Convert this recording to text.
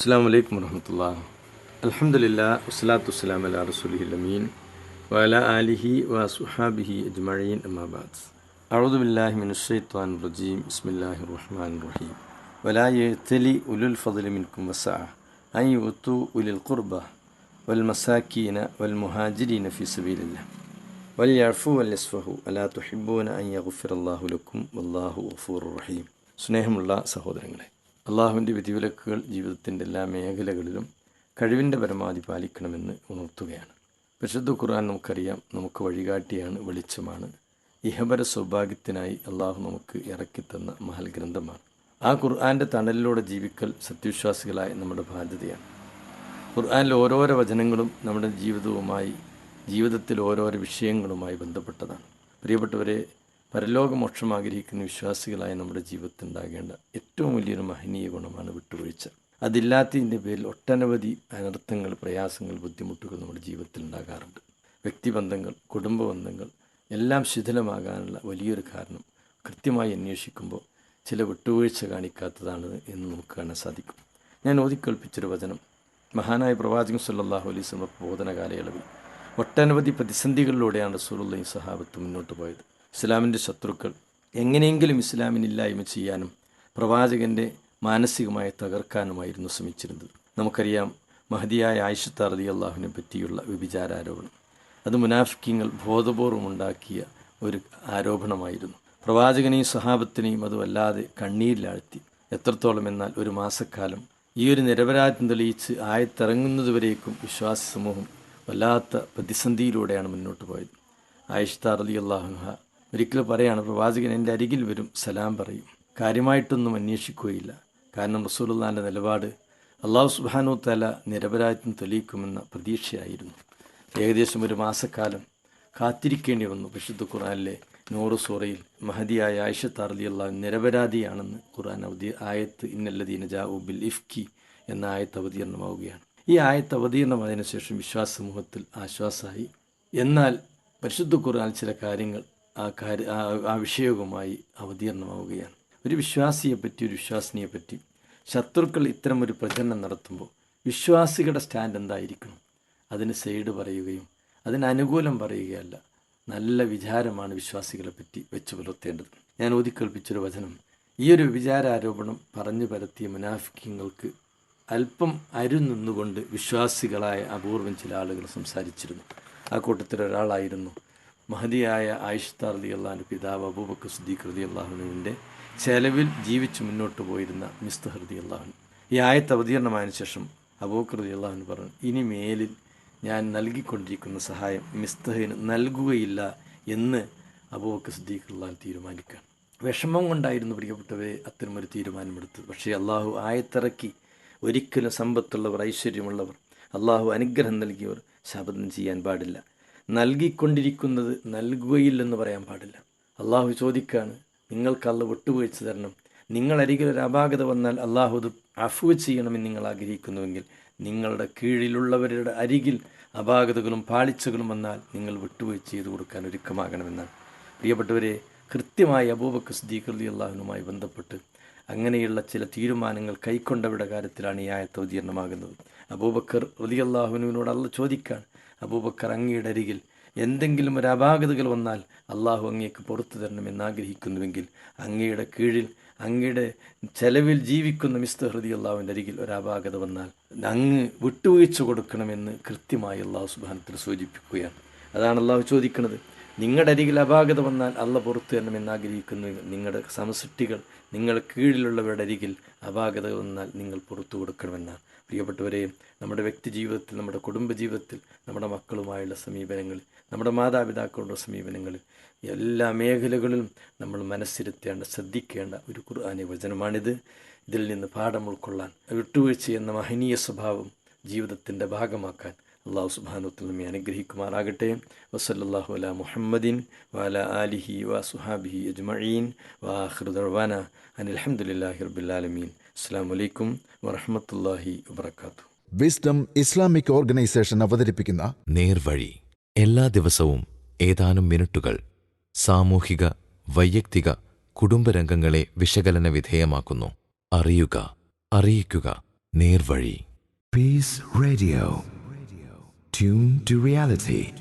അസ്സാം വലൈക്കും വർഹമത്തുള്ള അലഹമുല്ല വസ്സലാത്തു വസ്സലാം അല റസൂലി അമീൻ വല ആലിഹി വ സുഹാബിഹി അജ്മഴീൻ അമ്മാബാദ് അഴുദുബില്ലാഹി മിനുഷയ്ത്താൻ റജീം ബിസ്മില്ലാഹി റഹ്മാൻ റഹീം വലാ എഴുത്തലി ഉലുൽ ഫതുലിമിൻകും വസാ ഐ ഒത്തു ഉലുൽ ഖുർബ വൽ മസാക്കീന വൽ മുഹാജിരീന ഫി സബീലില്ല വൽ യഫു വൽ യസ്ഫഹു അലാ തുഹിബൂന അയ്യ ഗുഫിർ അള്ളാഹു ലക്കും വല്ലാഹു ഗഫൂർ റഹീം സ്നേഹമുള്ള സഹോദരങ്ങളെ അള്ളാഹുവിന്റെ വിധിവിലക്കുകൾ ജീവിതത്തിന്റെ എല്ലാ മേഖലകളിലും കഴിവിന്റെ പരമാവധി പാലിക്കണമെന്ന് ഉണർത്തുകയാണ്. പരിശുദ്ധ ഖുർആൻ നമുക്കറിയാം നമുക്ക് വഴികാട്ടിയാണ് വെളിച്ചമാണ്. ഇഹപര സൗഭാഗ്യത്തിനായി അള്ളാഹു നമുക്ക് ഇറക്കിത്തന്ന മഹൽ ഗ്രന്ഥമാണ്. ആ ഖുർആന്റെ തണലിലൂടെ ജീവിക്കൽ സത്യവിശ്വാസികളായ നമ്മുടെ ബാധ്യതയാണ്. ഖുർആനിലെ ഓരോരോ വചനങ്ങളും നമ്മുടെ ജീവിതവുമായി ജീവിതത്തിൽ ഓരോരോ വിഷയങ്ങളുമായി ബന്ധപ്പെട്ടതാണ്. പ്രിയപ്പെട്ടവരെ പരലോകമോക്ഷം ആഗ്രഹിക്കുന്ന വിശ്വാസികളായ നമ്മുടെ ജീവിതത്തിൽ ഉണ്ടാകേണ്ട ഏറ്റവും വലിയൊരു മഹനീയ ഗുണമാണ് വിട്ടുവീഴ്ച. അതില്ലാത്തതിന്റെ പേരിൽ ഒട്ടനവധി അനർത്ഥങ്ങൾ പ്രയാസങ്ങൾ ബുദ്ധിമുട്ടുകൾ നമ്മുടെ ജീവിതത്തിൽ ഉണ്ടാകാറുണ്ട് വ്യക്തിബന്ധങ്ങൾ കുടുംബ ബന്ധങ്ങൾ എല്ലാം ശിഥിലമാകാനുള്ള വലിയൊരു കാരണം കൃത്യമായി അന്വേഷിക്കുമ്പോൾ ചില വിട്ടുവീഴ്ച കാണിക്കാത്തതാണ് എന്ന് നമുക്ക് കാണാൻ സാധിക്കും. ഞാൻ ഓതിക്കൽപ്പിച്ചൊരു വചനം. മഹാനായ പ്രവാചകൻ സല്ലാഹു അലൈസ് പ്രബോധന കാലയളവിൽ ഒട്ടനവധി പ്രതിസന്ധികളിലൂടെയാണ് റസൂലുള്ളയും സഹാബത്ത് മുന്നോട്ട് പോയത്. ഇസ്ലാമിന്റെ ശത്രുക്കൾ എങ്ങനെയെങ്കിലും ഇസ്ലാമിനില്ലായ്മ ചെയ്യാനും പ്രവാചകന്റെ മാനസികമായി തകർക്കാനുമായിരുന്നു ശ്രമിച്ചിരുന്നത്. നമുക്കറിയാം മഹതിയായ ആയിഷത്ത റതി അള്ളാഹുവിനെ പറ്റിയുള്ള വ്യഭിചാരോപണം അത് മുനാഫിക്കിങ്ങൾ ബോധപൂർവം ഉണ്ടാക്കിയ ഒരു ആരോപണമായിരുന്നു. പ്രവാചകനെയും സഹാബത്തിനെയും അത് വല്ലാതെ കണ്ണീരിലാഴ്ത്തി. എത്രത്തോളം എന്നാൽ ഒരു മാസക്കാലം ഈ ഒരു നിരപരാധം തെളിയിച്ച് ആയത്തിറങ്ങുന്നതുവരേക്കും വിശ്വാസ സമൂഹം വല്ലാത്ത പ്രതിസന്ധിയിലൂടെയാണ് മുന്നോട്ട് പോയത്. ആയിഷ്ത റലി അള്ളാഹുഹ ഒരിക്കലും പറയാണ് പ്രവാചകൻ എന്റെ അരികിൽ വരും സലാം പറയും. കാര്യമായിട്ടൊന്നും അന്വേഷിക്കുകയില്ല. കാരണം റസൂലുള്ളാന്റെ നിലപാട് അള്ളാഹു സുബാനു തല നിരപരാധിത്വം തെളിയിക്കുമെന്ന പ്രതീക്ഷയായിരുന്നു. ഏകദേശം ഒരു മാസക്കാലം കാത്തിരിക്കേണ്ടി വന്നു വിശുദ്ധ ഖുറാനിലെ നൂറ് സൂറയിൽ. മഹതിയായ ആയിഷത്ത് അറലി നിരപരാധിയാണെന്ന് ഖുറാൻ അവധി ആയത്ത് ഇന്നല്ലദീന ജാഉ ബിൽ ഇഫ്കി എന്ന ആയത്ത് അവതീർണമാവുകയാണ്. ഈ ആയത്ത് അവതീർണമായതിനു ശേഷം വിശ്വാസ സമൂഹത്തിൽ ആശ്വാസമായി. എന്നാൽ പരിശുദ്ധ ഖുർആൻ ചില കാര്യങ്ങൾ ആ കാര്യ ആ വിഷയവുമായി അവതീർണമാവുകയാണ്. ഒരു വിശ്വാസിയെ പറ്റി ഒരു വിശ്വാസിനിയെ പറ്റി ശത്രുക്കൾ ഇത്തരം ഒരു പ്രചരണം നടത്തുമ്പോൾ വിശ്വാസികളുടെ സ്റ്റാൻഡ് എന്തായിരിക്കണം? അതിന് സൈഡ് പറയുകയും അതിന് അനുകൂലം പറയുകയല്ല. നല്ല വിചാരമാണ് വിശ്വാസികളെ പറ്റി വെച്ചു പുലർത്തേണ്ടത്. ഞാൻ ഓതിക്കൽപ്പിച്ചൊരു വചനം. ഈ ഒരു വിചാരാരോപണം പറഞ്ഞു പരത്തിയ മുനാഫിക്കങ്ങൾക്ക് അല്പം അരു നിന്നുകൊണ്ട് വിശ്വാസികളായ അപൂർവം ചില ആളുകൾ സംസാരിച്ചിരുന്നു. ആ കൂട്ടത്തിൽ ഒരാളായിരുന്നു മഹതിയായ ആയിഷ്താർ അലി അള്ളാഹിന്റെ പിതാവ് അബൂബക്കർ സുദ്ദീഖ് റതി അള്ളാഹുനുവിന്റെ ചെലവിൽ ജീവിച്ച് മുന്നോട്ട് പോയിരുന്ന മിസ്തഹ് ഹൃദി അള്ളാഹുൻ ഈ ആയത്ത് അവതീർണമായതിനു ശേഷം അബൂബക്കർ റതി അള്ളാഹുൻ പറഞ്ഞു ഇനി മേലിൽ ഞാൻ നൽകിക്കൊണ്ടിരിക്കുന്ന സഹായം മിസ്തഹിന് നൽകുകയില്ല എന്ന് അബൂബക്കർ സുദ്ദീഖ് അള്ളാഹു തീരുമാനിക്കുകയാണ്. വിഷമം കൊണ്ടായിരുന്നു പ്രിയപ്പെട്ടവരെ അത്തരമൊരു തീരുമാനമെടുത്തത്. പക്ഷേ അള്ളാഹു ആയത്തിറക്കി ഒരിക്കലും സമ്പത്തുള്ളവർ ഐശ്വര്യമുള്ളവർ അള്ളാഹു അനുഗ്രഹം നൽകിയവർ ശപഥം ചെയ്യാൻ പാടില്ല. നൽകിക്കൊണ്ടിരിക്കുന്നത് നൽകുകയില്ലെന്ന് പറയാൻ പാടില്ല. അള്ളാഹു ചോദിക്കാണ് നിങ്ങൾക്ക് അള്ള വിട്ടുവീഴ്ച തരണം. നിങ്ങളരികിൽ ഒരു അപാകത വന്നാൽ അള്ളാഹു അത് അഫുവ് ചെയ്യണമെന്ന് നിങ്ങൾ ആഗ്രഹിക്കുന്നുവെങ്കിൽ നിങ്ങളുടെ കീഴിലുള്ളവരുടെ അരികിൽ അപാകതകളും പാളിച്ചകളും വന്നാൽ നിങ്ങൾ വിട്ടുവീഴ്ച ചെയ്തു കൊടുക്കാൻ ഒരുക്കമാകണമെന്നാണ്. പ്രിയപ്പെട്ടവരെ കൃത്യമായി അബൂബക്കർ സിദ്ദീഖ് അള്ളാഹുനുമായി ബന്ധപ്പെട്ട് അങ്ങനെയുള്ള ചില തീരുമാനങ്ങൾ കൈക്കൊണ്ടവരുടെ കാര്യത്തിലാണ് ഈ ആയത്ത് അവതീർണമാകുന്നത്. അബൂബക്കർ റലി അള്ളാഹുവിനോട് അള്ള ചോദിക്കാൻ അബൂബക്കർ അങ്ങയുടെ അരികിൽ എന്തെങ്കിലും ഒരു അപാകതകൾ വന്നാൽ അള്ളാഹു അങ്ങേക്ക് പുറത്തു തരണമെന്ന് ആഗ്രഹിക്കുന്നുവെങ്കിൽ അങ്ങയുടെ കീഴിൽ അങ്ങയുടെ ചെലവിൽ ജീവിക്കുന്ന മിസ്തു ഹൃദി അള്ളാഹുവിന്റെ അരികിൽ ഒരു അപാകത വന്നാൽ അങ്ങ് വിട്ടുവീഴ്ച കൊടുക്കണമെന്ന് കൃത്യമായി അള്ളാഹു സുബാനത്തിൽ സൂചിപ്പിക്കുകയാണ്. അതാണ് അള്ളാഹു ചോദിക്കുന്നത് നിങ്ങളുടെ അരികിൽ അപാകത വന്നാൽ അല്ല പുറത്തു തരണമെന്ന് ആഗ്രഹിക്കുന്നു നിങ്ങളുടെ സമസൃഷ്ടികൾ നിങ്ങളുടെ കീഴിലുള്ളവരുടെ അരികിൽ അപാകത വന്നാൽ നിങ്ങൾ പുറത്തു കൊടുക്കണമെന്നാണ്. പ്രിയപ്പെട്ടവരെ നമ്മുടെ വ്യക്തി ജീവിതത്തിൽ നമ്മുടെ കുടുംബ ജീവിതത്തിൽ നമ്മുടെ മക്കളുമായുള്ള സമീപനങ്ങളിൽ നമ്മുടെ മാതാപിതാക്കളുടെ സമീപനങ്ങളിൽ എല്ലാ മേഖലകളിലും നമ്മൾ മനസ്സിരുത്തേണ്ട ശ്രദ്ധിക്കേണ്ട ഒരു ഖുർആാനി വചനമാണിത്. ഇതിൽ നിന്ന് പാഠം ഉൾക്കൊള്ളാൻ വിട്ടുവീഴ്ച എന്ന മഹനീയ സ്വഭാവം ജീവിതത്തിന്റെ ഭാഗമാക്കാൻ അള്ളാഹു സുബാനുത്തിൽ നമ്മെ അനുഗ്രഹിക്കുമാറാകട്ടെ. വസല്ലാഹു അല മുഹമ്മദിൻ വാല ആലിഹി വ സുഹാബിഹി അജ്മീൻ വാഹൃദർവാന അനിൽഹമുല്ലാഹി റബുല്ലാലമീൻ അസ്സാം വലൈക്കും വറഹമത്തല്ലാഹി വാത്തു വിസ്ഡം ഇസ്ലാമിക് ഓർഗനൈസേഷൻ അവതരിപ്പിക്കുന്ന നേർവഴി. എല്ലാ ദിവസവും ഏതാനും മിനിറ്റുകൾ സാമൂഹിക വൈയക്തിക കുടുംബരംഗങ്ങളെ വിശകലന വിധേയമാക്കുന്നു. അറിയുക അറിയിക്കുക. നേർവഴി. Peace Radio. Tune to reality.